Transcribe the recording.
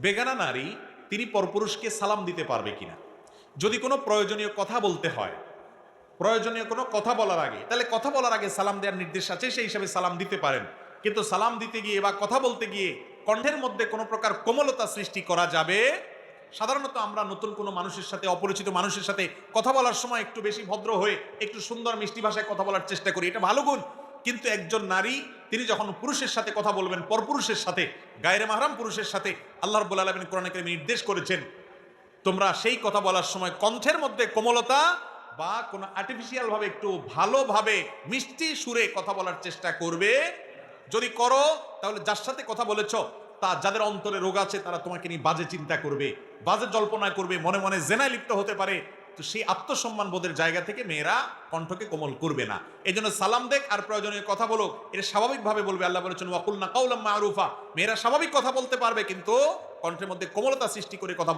বেগানা নারী তিনি পরপুরুষকে সালাম দিতে পারবে কিনা? যদি কোনো প্রয়োজনীয় কথা বলতে হয়, প্রয়োজনীয় কোনো কথা বলার আগে, তাহলে কথা বলার আগে সালাম দেওয়ার নির্দেশ আছে, সেই হিসাবে সালাম দিতে পারেন। কিন্তু সালাম দিতে গিয়ে বা কথা বলতে গিয়ে কণ্ঠের মধ্যে কোনো প্রকার কোমলতা সৃষ্টি করা যাবে? সাধারণত আমরা নতুন কোনো মানুষের সাথে, অপরিচিত মানুষের সাথে কথা বলার সময় একটু বেশি ভদ্র হয়ে, একটু সুন্দর মিষ্টি ভাষায় কথা বলার চেষ্টা করি, এটা ভালো গুণ। কিন্তু একজন নারী তিনি যখন পুরুষের সাথে কথা বলবেন, পরপুরুষের সাথে, গায়ের মাহরাম পুরুষের সাথে আল্লাহ রব্বুল আলমিন কোরআন কারিমে নির্দেশ করেছেন, তোমরা সেই কথা বলার সময় কণ্ঠের মধ্যে কোমলতা বা কোনো আর্টিফিশিয়াল ভাবে একটু ভালোভাবে মিষ্টি সুরে কথা বলার চেষ্টা করবে। যদি করো, তাহলে যার সাথে কথা বলেছ, তা যাদের অন্তরে রোগ আছে, তারা তোমাকে নিয়ে বাজে চিন্তা করবে, বাজে জল্পনা করবে, মনে মনে জেনায় লিপ্ত হতে পারে। তো সেই আত্মসম্মান বোধের জায়গা থেকে মেয়েরা কণ্ঠকে কোমল করবে না। এই জন্য সালাম দেখ আর প্রয়োজনীয় কথা বলো এটা স্বাভাবিকভাবে বলবে, আল্লাহ বলেছেন ওয়াকুল না কাউলাম মারুফা। মেয়েরা স্বাভাবিক কথা বলতে পারবে, কিন্তু কণ্ঠের মধ্যে কোমলতা সৃষ্টি করে কথা